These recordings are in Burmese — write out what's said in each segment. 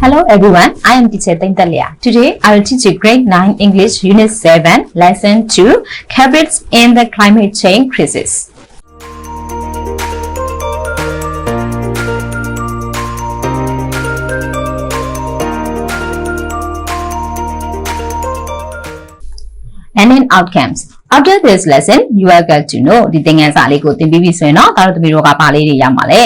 Hello everyone, I am teacher Taintalia. Today I will teach you grade 9 English Unit 7, Lesson 2, Habits in the Climate Change Crisis. And in outcomes. After this lesson, you are going to know ဒီသင်ခန်းစာလေးကိုသင်ပြီးပြီဆိုရင်တော့ဒါတို့သမီးတို့ကပါလေးတွေရမှာလေ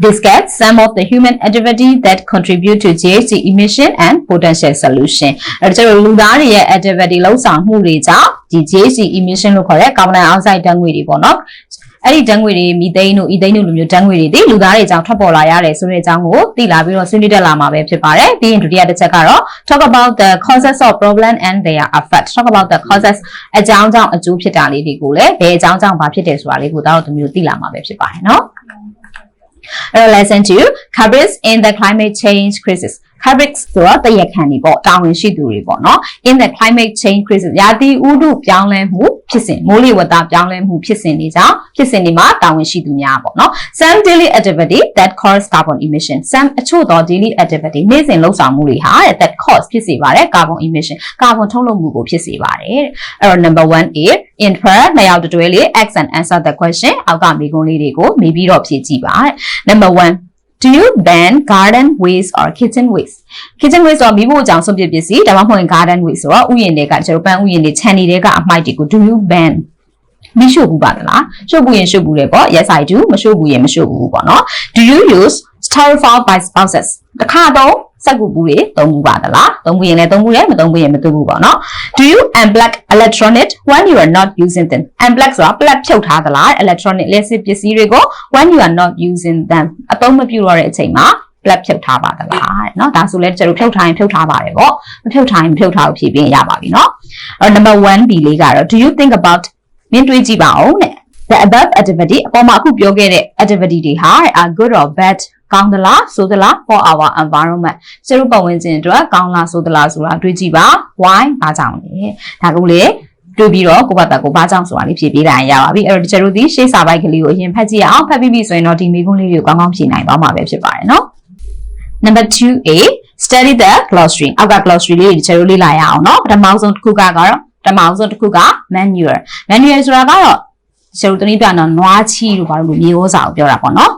discuss some of the human activity that contribute to GHG emission and potential solution အဲဒါကျတော့လူသားတွေရဲ့ activity လှုပ်ဆောင်မှုတွေကြောင့်ဒီ GHG emission လို့ခေါ်တဲ့ carbon dioxide ဓာတ်ငွေတွေပေါ့နော်အဲ့ဒီဓာတ်ငွေတွေမီသိန်းတို့အီသိန်းတို့လိုမျိုးဓာတ်ငွေတွေဒီလူသားတွေကြောင့်ထွက်ပေါ်လာရတယ်ဆိုတဲ့အကြောင်းကိုသိလာပြီးတော့ဆွေးနွေးတက်လာမှာပဲဖြစ်ပါတယ်ပြီးရင်ဒုတိယတစ်ချက်ကတော့ talk about the causes of problem and their effect talk about the causes အကြောင်းကြောင့်အကျိုးဖြစ်တာလေးတွေကိုလည်းဘယ်အကြောင်းကြောင့်ဘာဖြစ်တယ်ဆိုတာလေးကိုတော့တို့မျိုးသိလာမှာပဲဖြစ်ပါတယ်နော် အဲ့တော့ lesson 2 habits in the climate change crisis habits ဆိုတော့တရခံတွေပေါ့တာဝန်ရှိသူတွေပေါ့နော် in the climate change crisis ရာသီဥတုပြောင်းလဲမှုဖြစ်စဉ်မိုးလေဝသပြောင်းလဲမှုဖြစ်စဉ်တွေကြောင့်ဖြစ်စဉ်တွေမှာတာဝန်ရှိသူများပေါ့နော် some daily activity that cause carbon emission some အချို့သော daily activity နေ့စဉ်လှုပ်ဆောင်မှုတွေဟာ that cause ဖြစ်စေပါတယ် carbon emission ကာဗွန်ထုတ်လွှတ်မှုကိုဖြစ်စေပါတယ်အဲ့တော့ number 1 is infer နှစ်ယောက်တွဲလေး x and answer the question အောက်ကမိကုန်းလေးတွေကိုမေးပြီးတော့ဖြေကြည့်ပါ number 1 Do you ban garden waste or kitchen waste? Kitchen waste ဆိုတော့မိဖို့အကြောင်းဆုံးပြပစ္စည်းဒါမှမဟုတ် garden waste ဆိုတော့ဥယျာဉ်တွေကကျွန်တော်ပန်းဥယျာဉ်တွေခြံတွေတွေကအမိုက်တွေကို do you ban မရှို့ဘူးပါသလားရှို့ဘူးရင်ရှို့ဘူးလေပေါ့ yes i do မရှို့ဘူးရင်မရှို့ဘူးပေါ့နော် do you use styrofoam by spouses တခါတော့စက်ကူဘူးတွေသုံးဘူးပါသလားသုံးဘူးရင်လည်းသုံးဘူးတယ်မသုံးဘူးရင်မသုံးဘူးပေါ့နော် do you unplug electronic when you are not using them unplug ဆိုတာ plug ဖြုတ်ထားသလား electronic လက်စစ်ပစ္စည်းတွေကို when you are not using them အသုံးမပြုတော့တဲ့အချိန်မှာ plug ဖြုတ်ထားပါသလားเนาะဒါဆိုလဲကျတို့ဖြုတ်ထားရင်ဖြုတ်ထားပါတယ်ပေါ့မဖြုတ်ထားရင်မဖြုတ်ထားဘူးဖြည့်ပြရင်ရပါပြီเนาะအဲ့ number 1 B လေးကတော့ do you think about မင်းတွေးကြည့်ပါဦးတဲ့ the above activity အပေါ်မှာအခုပြောခဲ့တဲ့ activity တွေဟာ are good or bad ကောင်းသလားဆိုသလား for our environment ကျတို့ပတ်ဝန်းကျင်အတွက်ကောင်းလားဆိုသလားဆိုတာတွေးကြည့်ပါ why ဘာကြောင့်လဲဒါကိုလေတွေ့ပြီးတော့ကိုယ့်ဘာသာကိုဘာကြောင့်ဆိုတာလေးဖြေပေးလိုက်ရပါပြီအဲ့တော့ကျတို့ဒီရှေ့စာပိုက်ကလေးကိုအရင်ဖတ်ကြည့်အောင်ဖတ်ပြီးပြီဆိုရင်တော့ဒီမိကုန်းလေးတွေကိုကောင်းကောင်းဖြေနိုင်သွားမှာပဲဖြစ်ပါတယ်နော် number 2a study the glossary အောက်က glossary လေးတွေကျတို့လေ့လာရအောင်နော်ပထမဆုံးတစ်ခုကကတော့ပထမဆုံးတစ်ခုက manure manure ဆိုတာကတော့ကျတို့တနည်းပြတော့နွားချီလို့ဘာလို့မြေဩဇာကိုပြောတာပေါ့နော်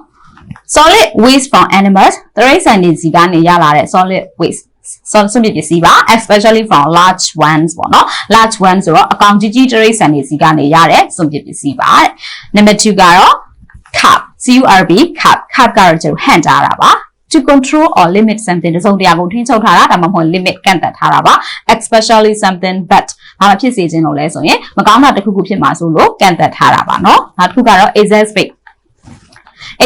solid waste from animals တရိတ်ဆန်တွေစီကနေရလာတဲ့ solid waste ဆောစွန့်ပစ္စည်းပါ especially from large ones ပေါ့နော် large ones ဆိုတော့အကောင်ကြီးကြီးတရိတ်ဆန်တွေစီကနေရတဲ့စွန့်ပစ္စည်းပါတဲ့ number 2ကတော့ cup CURB cup cup ကတော့ကျတော့ဟန်ထားတာပါ to control or limit something တစုံတရာကိုထိန်းချုပ်ထားတာဒါမှမဟုတ် limit ကန့်သတ်ထားတာပါ especially something but ဘာမှဖြစ်စေခြင်းလို့လဲဆိုရင်မကောင်းတာတစ်ခုခုဖြစ်မှာဆိုလို့ကန့်သတ်ထားတာပါเนาะနောက်တစ်ခုကတော့ exacerbate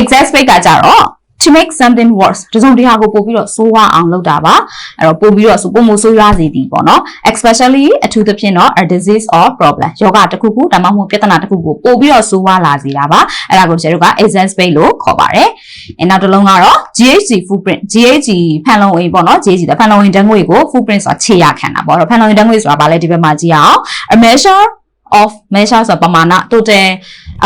exacerbate ကကြတော့ to make something worse တစုံတရာကိုပို့ပြီးတော့ဆိုးဝါးအောင်လုပ်တာပါအဲ့တော့ပို့ပြီးတော့ဆိုပုံမဆိုးရွားစေသည်ပေါ့နော် especially အထူးသဖြင့်တော့ a disease or problem ယောဂတစ်ခုခုဒါမှမဟုတ်ပြဿနာတစ်ခုကိုပို့ပြီးတော့ဆိုးဝါးလာစေတာပါအဲ့ဒါကိုကျွန်တော်တို့က exacerbate လို့ခေါ်ပါတယ်အဲနောက်တစ်လုံးကတော့ GHG footprint GHG ဖန်လုံအိမ်ပေါ့နော် GHG ဖန်လုံအိမ်ဓာတ်ငွေကို footprint ဆိုတာခြေရခံတာပေါ့တော့ဖန်လုံအိမ်ဓာတ်ငွေဆိုတာဗာလဲဒီဘက်မှာကြည့်အောင် a measure of measure ဆိုပမာဏ total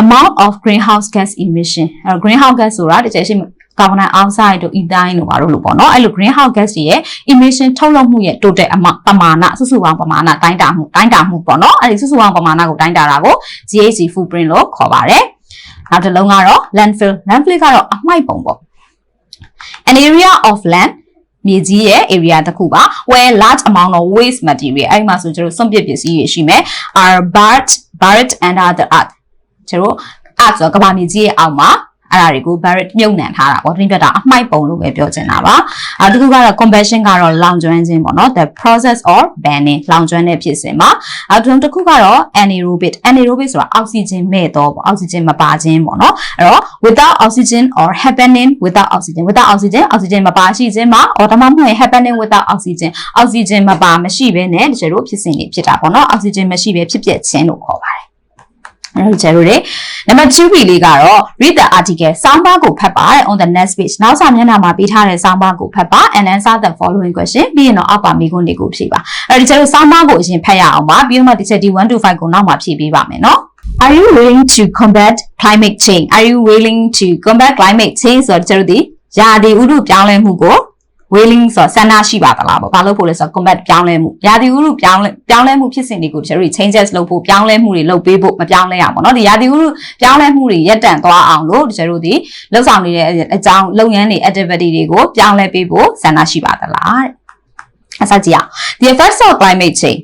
amount of greenhouse gas emission အဲ greenhouse gas ဆိုတာတကယ်ရှိကာဗွန်ဒိုင်အောက်ဆိုက်တို့အီတိုင်းတို့ဘာလို့လို့ပေါ့နော်အဲ့လို greenhouse gas တွေရဲ့ emission ထုတ်လွှတ်မှုရဲ့ total amount ပမာဏစုစုပေါင်းပမာဏတိုင်းတာမှုတိုင်းတာမှုပေါ့နော်အဲ့ဒီစုစုပေါင်းပမာဏကိုတိုင်းတာတာကို GHG footprint လို့ခေါ်ပါတယ်နောက်တစ်လုံးကတော့ landfill landfill ကတော့အမှိုက်ပုံပေါ့ an area of land မြေကြီးရဲ့ area တစ်ခုပါ where large amount of waste material အဲ့ဒီမှာဆိုကျွန်တော်စွန့်ပစ်ပစ္စည်းတွေရှိမယ် are buried buried under the earth ကျွန်တော် earth ဆိုတော့ကမ္ဘာမြေကြီးရဲ့အောက်မှာ အဲ့ဒါတွေကို buried မြုပ်နှံထားတာပေါ့တင်းပြတာအမှိုက်ပုံလို့ပဲပြောချင်တာပါအဲတခုကတော့ compassion ကတော့လောင်ကျွမ်းခြင်းပေါ့နော် the process or burning လောင်ကျွမ်းတဲ့ဖြစ်စဉ်မှာအဲတခုကတော့ anaerobic anaerobic ဆိုတာ oxygen မဲ့တော့ပေါ့ oxygen မပါခြင်းပေါ့နော်အဲ့တော့ without oxygen or happening without oxygen without oxygen oxygen မပါရှိခြင်းမှာ or ဒါမှမဟုတ် happening without oxygen oxygen မပါမရှိဘဲနဲ့တကယ်လို့ဖြစ်စဉ်တွေဖြစ်တာပေါ့နော် oxygen မရှိဘဲဖြစ်ပျက်ခြင်းလို့ခေါ်ပါတယ် အဲ့တော့ကျတို့တွေနံပါတ်2 B လေးကတော့ read the article ဆောင်းပါးကိုဖတ်ပါတဲ့ on the next page နောက်စာမျက်နှာမှာပေးထားတဲ့ဆောင်းပါးကိုဖတ်ပါ and answer the following question ပြီးရင်တော့အောက်ပါမေးခွန်းတွေကိုဖြေပါအဲ့ဒီကျတို့ဆောင်းပါးကိုအရင်ဖတ်ရအောင်ပါပြီးတော့မှဒီချက်ဒီ1 to 5ကိုနောက်မှာဖြေပေးပါမယ်နော် Are you willing to combat climate change? Are you willing to combat climate change ဆိုတော့ကျတို့ဒီရာသီဥတုပြောင်းလဲမှုကို ဝ wailing ဆိုတော့ဆန္ဒရှိပါသလားပေါ့ဘာလို့ဖို့လဲဆိုတော့ combat ပြောင်းလဲမှုရာသီဥတုပြောင်းလဲပြောင်းလဲမှုဖြစ်စဉ်တွေကိုကျွန်တော်တို့ changes လုပ်ဖို့ပြောင်းလဲမှုတွေလုပ်ပေးဖို့မပြောင်းလဲအောင်ပေါ့နော်ဒီရာသီဥတုပြောင်းလဲမှုတွေရပ်တန့်သွားအောင်လို့ကျွန်တော်တို့ဒီလှုပ်ဆောင်နေတဲ့အကြောင်းလုပ်ငန်းတွေ activity တွေကိုပြောင်းလဲပေးဖို့ဆန္ဒရှိပါသလားတဲ့အစကြည့်အောင် the effects of climate change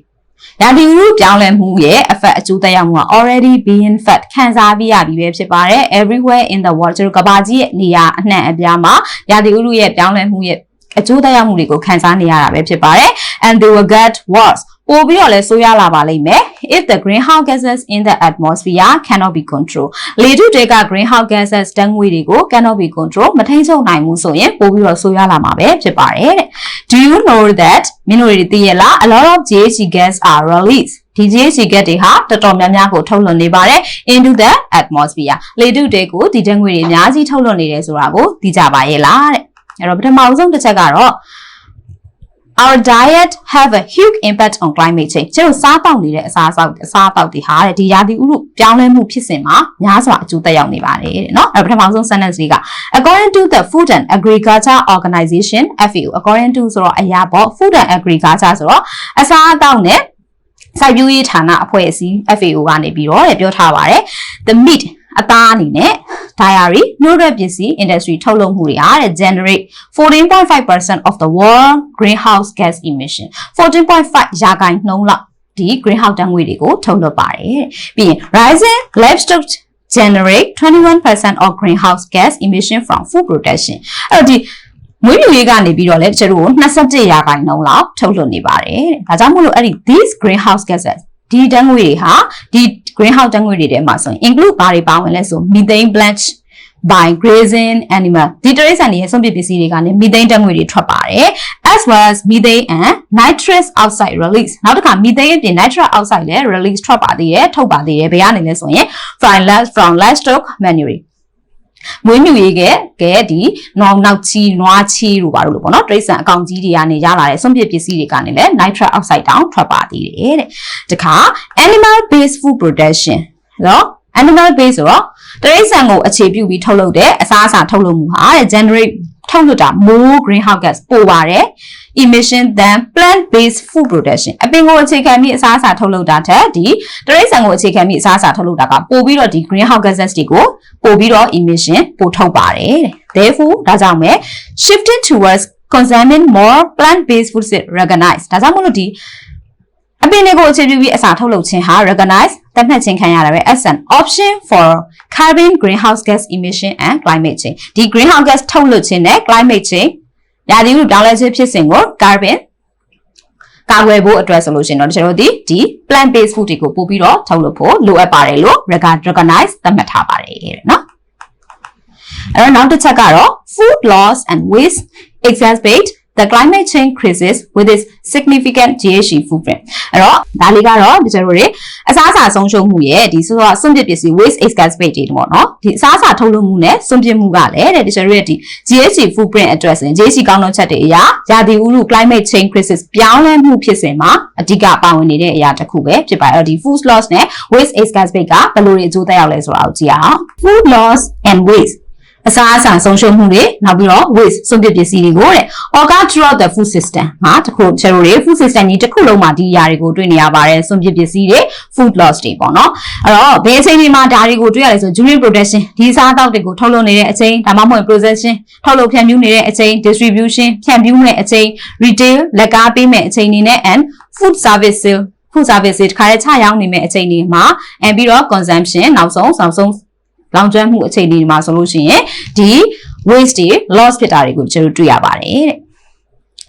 ရာသီဥတုပြောင်းလဲမှုရဲ့ effect အကျိုးသက်ရောက်မှုက already being felt ခံစားပြီးရပြီပဲဖြစ်ပါတယ် everywhere in the world ကျွန်တော်ကဘာကြီးရဲ့နေရာအနှံ့အပြားမှာရာသီဥတုရဲ့ပြောင်းလဲမှုရဲ့ အကျိုးသက်ရောက်မှုတွေကိုခံစားနေရတာပဲဖြစ်ပါတယ် and they will get worse ပို့ပြီးတော့လဲဆိုးရလာပါလိမ့်မယ် if the greenhouse gases in the atmosphere cannot be controlled လေထုတွေက greenhouse gases တန်းငွေတွေကို cannot be controlled မထိန်းချုပ်နိုင်ဘူးဆိုရင်ပို့ပြီးတော့ဆိုးရလာမှာပဲဖြစ်ပါတယ်တဲ့ do you know that မင်းတို့တွေသိရလား a lot of GHG gas are released ဒီ GHG gas တွေဟာတော်တော်များများကိုထုတ်လွှတ်နေပါတယ် into the atmosphere လေထုတွေကိုဒီတန်းငွေတွေအများကြီးထုတ်လွှတ်နေတယ်ဆိုတာကိုသိကြပါရဲ့လားတဲ့ အဲ့တော့ပထမအဆုံးတစ်ချက်ကတော့ our diet have a huge impact on climate change ကျတို့စားတောက်နေတဲ့အစားအသောက်အစားအသောက်တွေဟာတဲ့ဒီရာသီဥတုပြောင်းလဲမှုဖြစ်စဉ်မှာများစွာအကျိုးသက်ရောက်နေပါတယ်တဲ့เนาะအဲ့ပထမဆုံး sentence လေးက according to the food and agriculture organization FAO according to ဆိုတော့အရာပေါ့ food and agriculture ဆိုတော့အစားအသောက်နဲ့စိုက်ပျိုးရေးဌာနအဖွဲ့အစည်း FAO ကနေပြီးတော့တဲ့ပြောထားပါတယ် the meat အသားအနေနဲ့ diary မြို့ရက်ပစ္စည်း industry ထုတ်လုပ်မှုတွေဟာတဲ့ generate 14.5% of the world greenhouse gas emission 14.5ရာခိုင်နှုန်းလောက်ဒီ greenhouse ဓာတ်ငွေ့တွေကိုထုတ်လွှတ်ပါတယ်တဲ့ပြီးရင် rising livestock generate 21% of greenhouse gas emission from food production အဲ့တော့ဒီမွေးမြူရေးကနေပြီးတော့လည်းကျတို့27ရာခိုင်နှုန်းလောက်ထုတ်လွှတ်နေပါတယ်တဲ့ဒါကြောင့်မို့လို့အဲ့ဒီ these greenhouse gases ဒီဓာတ်ငွေတွေဟာဒီ greenhouse ဓာတ်ငွေတွေထဲမှာဆိုရင် include ဘာတွေပါဝင်လဲဆို methane blanch by grazing animal ဒီတရိတ်ဆန်တွေရဲ့စွန့်ပစ်ပစ္စည်းတွေကနေ methane ဓာတ်ငွေတွေထွက်ပါတယ် as well as methane and nitrous oxide release နောက်တစ်ခါ methane အပြင် nitrous oxide လည်း release ထွက်ပါသေးတယ်ထုတ်ပါသေးတယ်ဘယ်ကနေလဲဆိုရင် from last from livestock manure မွေးမြူရေးကကဲဒီနောင်နောက်ချီနွားချီတို့ပါလို့ပေါ့နော်တရိတ်ဆန်အကောင်ကြီးတွေကနေရလာတဲ့စွန့်ပစ်ပစ္စည်းတွေကနေလည်း nitrous oxide တောင်ထွက်ပါသေးတယ်တဲ့တခါ animal based food production နော် animal based ဆိုတော့တရိတ်ဆန်ကိုအခြေပြုပြီးထုတ်လုပ်တဲ့အစားအစာထုတ်လုပ်မှုဟာတဲ့ generate ထုတ်လွှတ်တာ more greenhouse gas ပိုပါတယ် emission than plant based food production အပင်ကိုအခြေခံပြီးအစားအစာထုတ်လုပ်တာထက်ဒီတရိတ်ဆန်ကိုအခြေခံပြီးအစားအစာထုတ်လုပ်တာကပိုပြီးတော့ဒီ greenhouse gases တွေကိုပိုပြီးတော့ emission ပိုထုတ်ပါတယ်တဲ့ therefore ဒါကြောင့်ပဲ shifting towards consuming more plant based foods is recognized ဒါကြောင့်မို့လို့ဒီ အပင်တွေကိုအခြေပြုပြီးအစာထုတ်လုပ်ခြင်းဟာ recognize သတ်မှတ်ခြင်းခံရတာပဲ as an option for carbon greenhouse gas emission and climate change ဒီ greenhouse gas ထုတ်လွှတ်ခြင်းနဲ့ climate change ရာသီဥတုပြောင်းလဲခြင်းဖြစ်စဉ်ကို carbon ကာကွယ်ဖို့အတွက်ဆိုလို့ရှိရင်တော့ကျွန်တော်တို့ဒီဒီ plant based food တွေကိုပို့ပြီးတော့ထုတ်လုပ်ဖို့လိုအပ်ပါတယ်လို့ recognize သတ်မှတ်ထားပါတယ်တဲ့နော်အဲ့တော့နောက်တစ်ချက်ကတော့ food loss and waste exacerbate the climate change crisis with its significant GHG footprint အဲ့တော့ဒါလေးကတော့ကျွန်တော်တို့အစားအစာဆုံးရှုံးမှုရဲ့ဒီဆိုတော့စွန့်ပစ်ပစ္စည်း waste exacerbate တွေပေါ့နော်ဒီအစားအစာထုတ်လုပ်မှုနဲ့စွန့်ပစ်မှုကလည်းတဲ့ကျွန်တော်တို့ရဲ့ဒီ GHG footprint အတွက်ဆိုရင် GHG ကောင်းတဲ့ချက်တွေအရာရာသီဥတု climate change crisis ပြောင်းလဲမှုဖြစ်စဉ်မှာအဓိကပါဝင်နေတဲ့အရာတစ်ခုပဲဖြစ်ပါတယ်အဲ့တော့ဒီ food loss နဲ့ waste exacerbate ကဘယ်လိုတွေအကျိုးသက်ရောက်လဲဆိုတာကိုကြည့်အောင် food loss and waste အစားအစာဆုံးရှုံးမှုတွေနောက်ပြီးတော့ waste စွန့်ပစ်ပစ္စည်းတွေကိုတဲ့ occur throughout the food system မှာတခုကျွန်တော်တို့ food system ကြီးတစ်ခုလုံးမှာဒီအရာတွေကိုတွေ့နေရပါတယ်စွန့်ပစ်ပစ္စည်းတွေ food loss တွေပေါ့နော်အဲ့တော့ဘယ်အချိန်တွေမှာဒါတွေကိုတွေ့ရလဲဆို during production ဒီစားအသောက်တွေကိုထုတ်လုပ်နေတဲ့အချိန်ဒါမှမဟုတ် processing ထုတ်လုပ်ဖြန့်ဖြူးနေတဲ့အချိန် distribution ဖြန့်ဖြူးမဲ့အချိန် retail လက်ကားပေးမဲ့အချိန်တွေနဲ့ and food service sale food service တွေတခါတည်းချရောင်းနေမဲ့အချိန်တွေမှာ and ပြီးတော့ consumption နောက်ဆုံးနောက်ဆုံး လောင်ကျွမ်းမှုအခြေအနေတွေမှာဆိုလို့ရှိရင်ဒီ waste တွေ loss ဖြစ်တာတွေကိုကျွန်တော်တွေ့ရပါတယ်တဲ့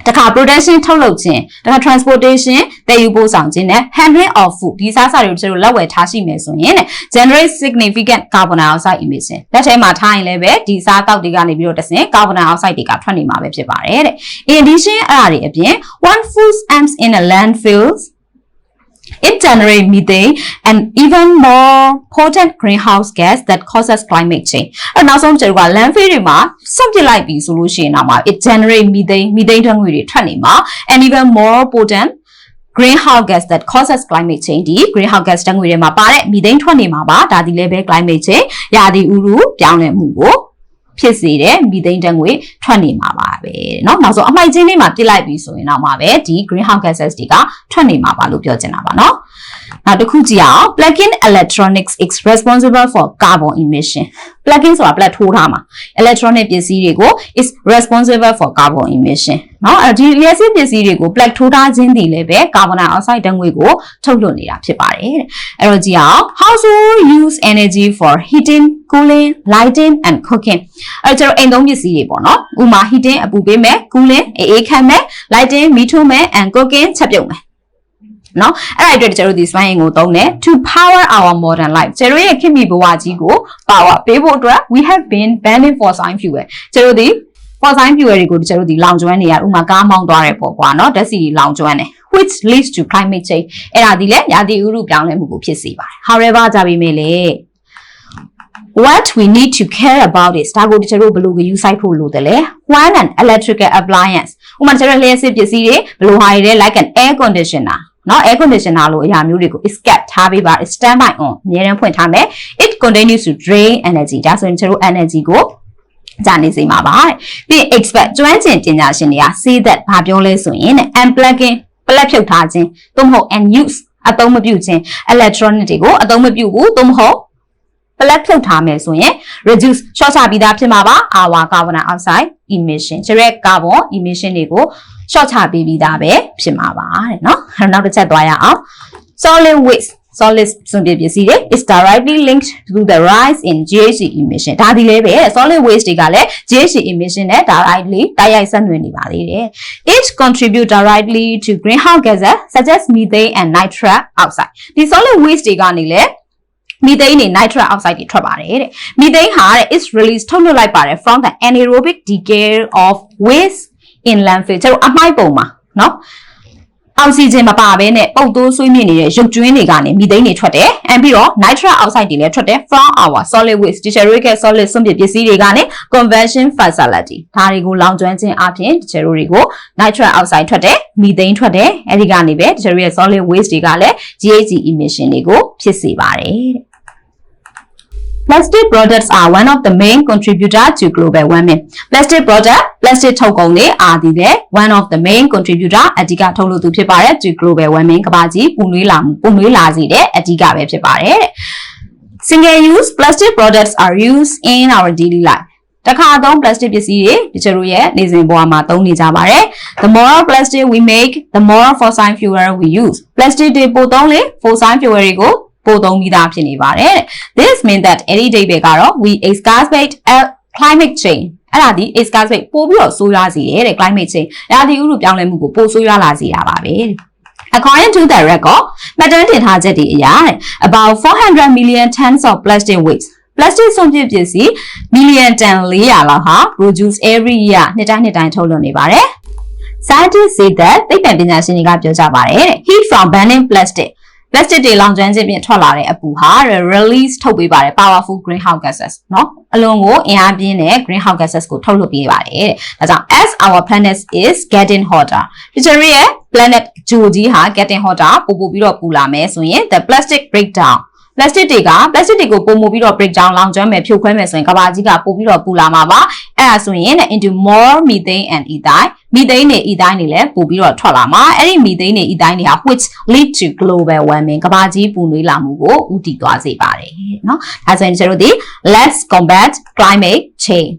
တခါ production ထုတ်လုပ်ခြင်းတခါ transportation တည်ယူပို့ဆောင်ခြင်းနဲ့ handling of food ဒီစားစာတွေကိုကျွန်တော်လက်ဝယ်ထားရှိမယ်ဆိုရင်တဲ့ generate significant carbon dioxide emission လက်ထဲမှာထားရင်လည်းပဲဒီစားတောက်တွေကနေပြီးတော့တဆင် carbon dioxide တွေကထွက်နေမှာပဲဖြစ်ပါတယ်တဲ့ in addition အဲ့ဒါတွေအပြင် one food ends in a landfills it generates methane and even more potent greenhouse gas that causes climate change အဲ့နောက်ဆုံးကျတော့ landfill တွေမှာစွန့်ပစ်လိုက်ပြီဆိုလို့ရှိရင်တော့ it generate methane methane ဓာတ်ငွေတွေထွက်နေမှာ and even more potent greenhouse gas that causes climate change ဒီ greenhouse gas ဓာတ်ငွေတွေမှာပါတဲ့ methane ထွက်နေမှာပါဒါဒီလည်းပဲ climate change ရာသီဥတုပြောင်းလဲမှုကို ဖြစ်စေတဲ့မီသိန်းဓာတ်ငွေထွက်နေမှာပါပဲเนาะနောက်ဆုံးအမိုက်ချင်းလေးမှာပြစ်လိုက်ပြီဆိုရင်တော့မှပဲဒီ greenhouse gases တွေကထွက်နေမှာပါလို့ပြောချင်တာပါเนาะ နောက်တစ်ခုကြည့်အောင် plug-in electronics is responsible for carbon emission plug-in ဆိုတာ plug ထိုးထားမှာ electronic ပစ္စည်းတွေကို is responsible for carbon emission နော်အဲဒီ electronic ပစ္စည်းတွေကို plug ထိုးထားခြင်းဒီလည်းပဲ carbon dioxide ဓာတ်ငွေ့ကိုထုတ်လွှတ်နေတာဖြစ်ပါတယ်တဲ့အဲ့တော့ကြည့်အောင် household use energy for heating cooling lighting and cooking အဲ့ကျတော့အိမ်သုံးပစ္စည်းတွေပေါ့နော်ဥမာ heating အပူပေးမယ် cooling အေးအေးခမ်းမယ် lighting မီးထိုးမယ် and cooking ချက်ပြုတ်မယ် နော်အဲ့ဒါအတွက်ကျွန်တော်တို့ဒီ spine ကိုသုံးတယ် to power our modern life ကျွန်တော်ရဲ့ခေတ်မီဘဝကြီးကို power ပေးဖို့အတွက် we have been banning fossil fuel ကျွန်တော်ဒီ fossil fuel တွေကိုကျွန်တော်တို့ဒီလောင်ကျွမ်းနေရဥမာကားမောင်းသွားတယ်ပေါ့ကွာနော်ဓာတ်ဆီတွေလောင်ကျွမ်းတယ် which leads to climate change အဲ့ဒါဒီလေရာသီဥတုပြောင်းလဲမှုကိုဖြစ်စေပါတယ် however ကြပြီမေလေ what we need to care about is ဒါကိုတချို့တို့ဘယ်လိုယူဆိုင်ဖို့လိုတယ်လဲ one an electrical appliance ဥပမာတချို့လျှက်စစ်ပစ္စည်းတွေဘယ်လိုဟာတွေလဲ like an air conditioner เนาะ air conditioner လို့အရာမျိုးတွေကို is kept ထားပေးပါ stand by on အများရန်ဖွင့်ထားမယ် it continues to drain energy ဒါဆိုရင်ကျွန်တော်တို့ energy ကိုကြာနေစေမှာပါတဲ့ပြီးရင် expert ကျွမ်းကျင်ပညာရှင်တွေက say that ဘာပြောလဲဆိုရင် unplugging ပလက်ဖြုတ်ထားခြင်းသို့မဟုတ် and use အသုံးမပြုခြင်း electronic တွေကိုအသုံးမပြုဘူးသို့မဟုတ် plug ဖြုတ်ထားမယ်ဆိုရင် reduce ရှော့ချပြီးသားဖြစ်မှာပါ our carbon dioxide emission ကျရက် carbon emission တွေကို ရှော့ချပေးပြီးသားပဲဖြစ်မှာပါတဲ့နော်အဲ့တော့နောက်တစ်ချက်သွားရအောင် solid waste solid စွန့်ပစ်ပစ္စည်းတွေ is directly linked to the rise in GHG emission ဒါဒီလည်းပဲ solid waste တွေကလည်း GHG emission နဲ့ directly တိုက်ရိုက်ဆက်နွယ်နေပါသေးတယ် it contribute directly to greenhouse gases such as methane and nitrate oxide ဒီ solid waste တွေကနေလည်းမီသိန်းနဲ့ nitric oxide တွေထွက်ပါတယ်တဲ့မီသိန်းဟာတဲ့ is released ထုတ်လွှတ်လိုက်ပါတယ် from the anaerobic decay of waste inland fish ကျတော့အမိုက်ပုံမှာနော်အောက်ဆီဂျင်မပါဘဲနဲ့ပုတ်သွိုးဆွေးမြေ့နေတဲ့ရုပ်ကျွင်းတွေကနေမီသိန်းတွေထွက်တယ်။အမ်ပြီးတော့ nitric oxide တွေလည်းထွက်တယ် from our solid waste deteriorated solid စွန့်ပစ်ပစ္စည်းတွေကနေ conversion facility ဒါတွေကိုလောင်ကျွမ်းခြင်းအပြင် deteriorated တွေကို nitric oxide ထွက်တယ်မီသိန်းထွက်တယ်အဲဒီကနေပဲ deteriorated solid waste တွေကလည်း GHG emission တွေကိုဖြစ်စေပါတယ်တဲ့ Plastic products are one of the main contributor to global warming. Plastic product plastic ထုတ်ကုန်တွေအားဒီတဲ့ one of the main contributor အဓိကထုတ်လုပ်သူဖြစ်ပါတယ် to global warming ကမ္ဘာကြီးပူနွေးလာမှုပူနွေးလာစေတဲ့အဓိကပဲဖြစ်ပါတယ်တဲ့ Single use plastic products are used in our daily life. တခါသုံး plastic ပစ္စည်းတွေတချို့ရဲ့နေစဉ်ဘဝမှာသုံးနေကြပါတယ် The more plastic we make the more fossil fuel we use plastic တွေပိုသုံးလေ fossil fuel တွေကို ပိုသုံးပြီးသားဖြစ်နေပါတယ် This means that အဲ့ဒီဒိတ်ပဲကတော့ we exacerbate a climate change အဲ့ဒါဒီ exacerbate ပို့ပြီးတော့ဆိုးရွားစေတယ်တဲ့ climate change ဒါဒီဥတုပြောင်းလဲမှုကိုပိုဆိုးရွားလာစေတာပါပဲ According to the record မှတ်တမ်းတင်ထားချက်တွေအရတဲ့ about 400 million tons of plastic waste plastic စွန့်ပစ်ပစ္စည်း million ton 400လောက်ဟာ produce every year နှစ်တိုင်းနှစ်တိုင်းထုတ်လွှတ်နေပါတယ် Scientists say that သိပ္ပံပညာရှင်တွေကပြောကြပါတယ်တဲ့ heat from burning plastic plastic တွေလောင်ကျွမ်းခြင်းဖြင့်ထွက်လာတဲ့အပူဟာ release ထုတ်ပေးပါတယ် powerful greenhouse gases เนาะအလွန်ကိုအင်အားပြင်းတဲ့ greenhouse gases ကိုထုတ်လွှတ်ပေးပါတယ်တဲ့ဒါကြောင့် as our planet is getting hotter ဒီချရီရဲ့ planet ဂျိုကြီးဟာ getting hotter ပိုပိုပြီးတော့ပူလာမယ်ဆိုရင် the plastic breakdown plastic တွေက plastic တွေကိုပုံမပြီးတော့ break down လောင်ကျွမ်းမယ်ဖြိုခွဲမယ်ဆိုရင်ကဘာကြီးကပို့ပြီးတော့ပူလာမှာပါအဲ့ဒါဆိုရင် into more methane and ethane methane နဲ့ ethane တွေလည်းပို့ပြီးတော့ထွက်လာမှာအဲ့ဒီ methane နဲ့ ethane တွေဟာ which lead to global warming ကဘာကြီးပူနွေးလာမှုကိုဥတည်သွားစေပါတယ်เนาะဒါဆိုရင်ကျွန်တော်တို့ဒီ let's combat climate change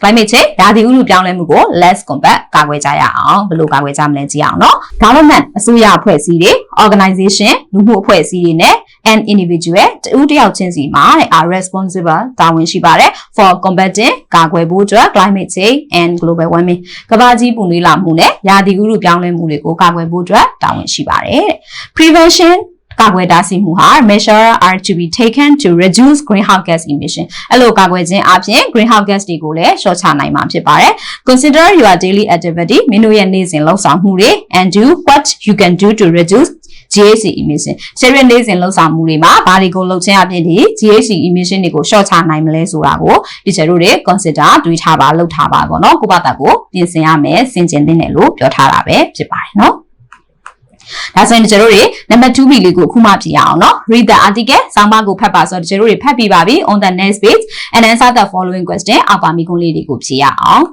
climate change ရာသီဥတုပြောင်းလဲမှုကို let's combat ကာကွယ်ကြရအောင်ဘယ်လိုကာကွယ်ကြမလဲကြည့်အောင်เนาะ government အစိုးရအဖွဲ့အစည်းတွေ organization လူမှုအဖွဲ့အစည်းတွေနဲ့ an individual တူတယောက်ချင်းစီမှာတဲ့ are responsible တာဝန်ရှိပါတယ် for combating ကာကွယ်ဖို့အတွက် climate change and global warming ကမ္ဘာကြီးပူနွေးလာမှုနဲ့ရာသီဥတုပြောင်းလဲမှုတွေကိုကာကွယ်ဖို့အတွက်တာဝန်ရှိပါတယ်တဲ့ prevention ကာကွယ်တားဆီးမှုဟာ measure are to be taken to reduce greenhouse gas emission အဲ့လိုကာကွယ်ခြင်းအပြင် greenhouse gas တွေကိုလည်းလျှော့ချနိုင်မှာဖြစ်ပါတယ် consider your daily activity မင်းတို့ရဲ့နေ့စဉ်လှုပ်ဆောင်မှုတွေ and do what you can do to reduce GHG emission ရှယ်ရနေစဉ်လှုပ်ဆောင်မှုတွေမှာဘာတွေကိုလှုပ်ခြင်းအပြင်ဒီ GHG emission တွေကိုရှော့ချနိုင်မလဲဆိုတာကိုဒီချယ်တို့တွေ consider တွေးထားပါလှုပ်ထားပါပေါ့နော်ကိုယ့်ဘာသာကိုပြင်ဆင်ရမယ်စင်ကျင်သင့်တယ်လို့ပြောထားတာပဲဖြစ်ပါတယ်နော် ဒါဆိုရင်တချို့တို့တွေ number 2 B လေးကိုအခုမှပြရအောင်เนาะ read the article ဆောင်းပါးကိုဖတ်ပါဆိုတော့တချို့တို့တွေဖတ်ပြီးပါပြီ on the next page and answer the following question အောက်ပါမိကုန်းလေးတွေကိုဖြေရအောင်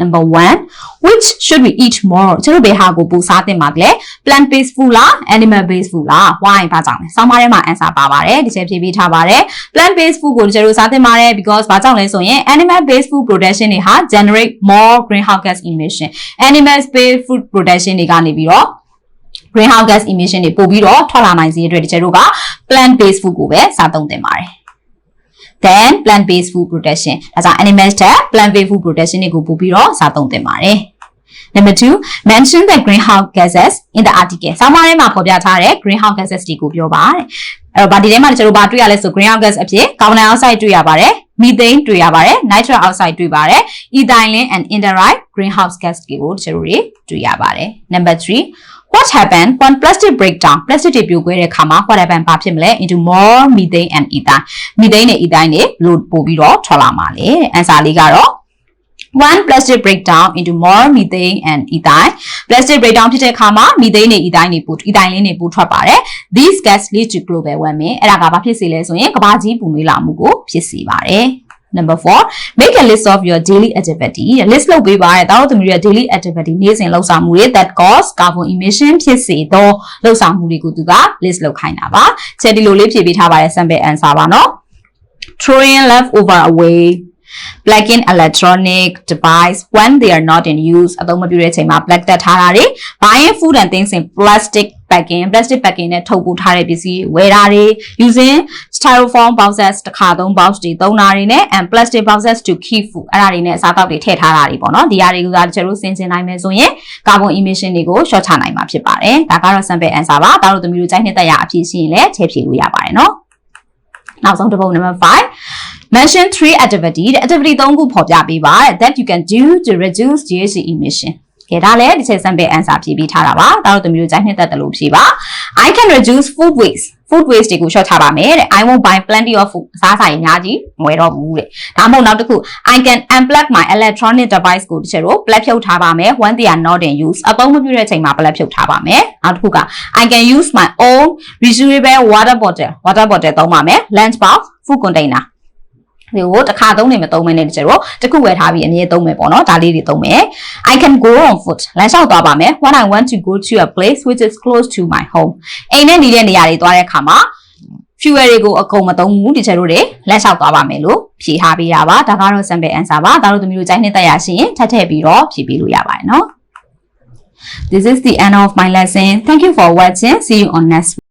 number 1 which should we eat more ကျတို့ဘယ်ဟာကိုပူစားသင့်ပါလဲ plant based food လား animal based food လား why ဘာကြောင့်လဲဆောင်းပါးထဲမှာ answer ပါပါတယ်ဒီချက်ဖြေပေးထားပါတယ် plant based food ကိုကျတို့စားသင့်ပါတယ် because ဘာကြောင့်လဲဆိုရင် animal based food production တွေဟာ generate more greenhouse gas emission animal based food production တွေကနေပြီးတော့ greenhouse gas emission တွေပို့ပြီးတော့ထွက်လာနိုင်စေတဲ့အတွက်ဒီကျတို့က plant based food ကိုပဲစားသုံးသင့်ပါတယ် then plant based food production ဒါကြောင့် animals တက် plant based food production တွေကိုပို့ပြီးတော့စားသုံးသင့်ပါတယ် Number 2 mention the greenhouse gases in the article ဆောင်းပါးထဲမှာဖော်ပြထားတဲ့ greenhouse gases တွေကိုပြောပါတဲ့အဲ့တော့ဗာဒီထဲမှာကျွန်တော်ဗာတွေ့ရလဲဆို greenhouse gas အဖြစ် carbon dioxide တွေ့ရပါတယ် methane တွေ့ရပါတယ် nitrous oxide တွေ့ပါတယ် ethylene and indirect greenhouse gas တွေကိုကျွန်တော်တွေတွေ့ရပါတယ် Number 3 what happen when plastic break down plastic တွေပြိုကွဲတဲ့အခါမှာ what happen ဘာဖြစ်မလဲ into more methane and ethylene methane နဲ့ ethylene တွေလို့ပို့ပြီးတော့ထွက်လာမှာလေတဲ့ answer လေးကတော့ one plastic breakdown into more methane and ethylene plastic breakdown ဖြစ်တဲ့အခါမှာ methane နဲ့ ethylene တွေပို့ ethylene တွေပို့ထွက်ပါတယ် these gas lead to global warming အဲ့ဒါကဘာဖြစ်စေလဲဆိုရင်ကမ္ဘာကြီးပူနွေးလာမှုကိုဖြစ်စေပါတယ် Number 4 make a list of your daily activity list လုပ်ပေးပါတဲ့တာတို့သမီးတွေ daily activity နေ့စဉ်လှုပ်ဆောင်မှုတွေ that cause carbon emission ဖြစ်စေသောလှုပ်ဆောင်မှုတွေကိုသူက list လုပ်ခိုင်းတာပါချက်ဒီလိုလေးဖြည့်ပေးထားပါတယ် sample answer ပါနော် throwing leftover away plugging electronic device when they are not in use အသုံးမပြုတဲ့အချိန်မှာ plug တက်ထားတာတွေ buying food and things in plastic packing plastic packing နဲ့ထုတ်ပိုးထားတဲ့ပစ္စည်းဝယ်တာတွေ using styrofoam boxes တစ်ခါသုံး box တွေသုံးတာတွေနဲ့ and plastic boxes to keep food အဲ့ဒါတွေနဲ့အစားအသောက်တွေထည့်ထားတာတွေပေါ့နော်ဒီဟာတွေကကျွန်တော်တို့ဆင်ခြင်နိုင်မယ်ဆိုရင် carbon emission တွေကို short ချနိုင်မှာဖြစ်ပါတယ်ဒါကတော့ sample answer ပါဒါတို့သမီးတို့ကြိုက်နှစ်သက်ရအဖြစ်ရှိရင်လည်းထည့်ဖြည့်လို့ရပါတယ်နော်နောက်ဆုံးတစ်ပုဒ် number 5 mention three activity တဲ့ activity 3ခုဖော်ပြပေးပါတဲ့ that you can do to reduce GHG emission ကဲဒါလည်းဒီချက် sample answer ဖြည့်ပေးထားတာပါဒါတို့သမီးတို့ကြိုက်နှစ်သက်တယ်လို့ဖြည့်ပါ I can reduce food waste food waste တွေကို short ချပါမယ်တဲ့ I won't buy plenty of food အစားအစာတွေအများကြီးမဝယ်တော့ဘူးတဲ့ဒါမှမဟုတ်နောက်တစ်ခု I can unplug my electronic device ကိုတစ်ချက်တော့ plug ဖြုတ်ထားပါမယ် when they are not in use အသုံးမပြုတဲ့အချိန်မှာ plug ဖြုတ်ထားပါမယ်နောက်တစ်ခုက I can use my own reusable water bottle water bottle သုံးပါမယ် lunch box food container ဒီကိုတစ်ခါသုံးနေမသုံးမနဲ့တချို့တော့တစ်ခုဝယ်ထားပြီးအမြဲသုံးမယ်ပေါ့နော်ဒါလေးတွေသုံးမယ် I can go on foot လမ်းလျှောက်သွားပါမယ် when I want to go to a place which is close to my home အိမ်နဲ့နေတဲ့နေရာတွေသွားတဲ့အခါမှာ fuel တွေကိုအကုန်မသုံးဘူးတချို့တို့တွေလက်လျှောက်သွားပါမယ်လို့ဖြေထားပေးတာပါဒါကတော့ sample answer ပါဒါတို့သမီးတို့ကြိုက်နှစ်သက်ရရှိရင်ထပ်ထည့်ပြီးတော့ဖြေပေးလို့ရပါတယ်နော် This is the end of my lesson. Thank you for watching. See you on next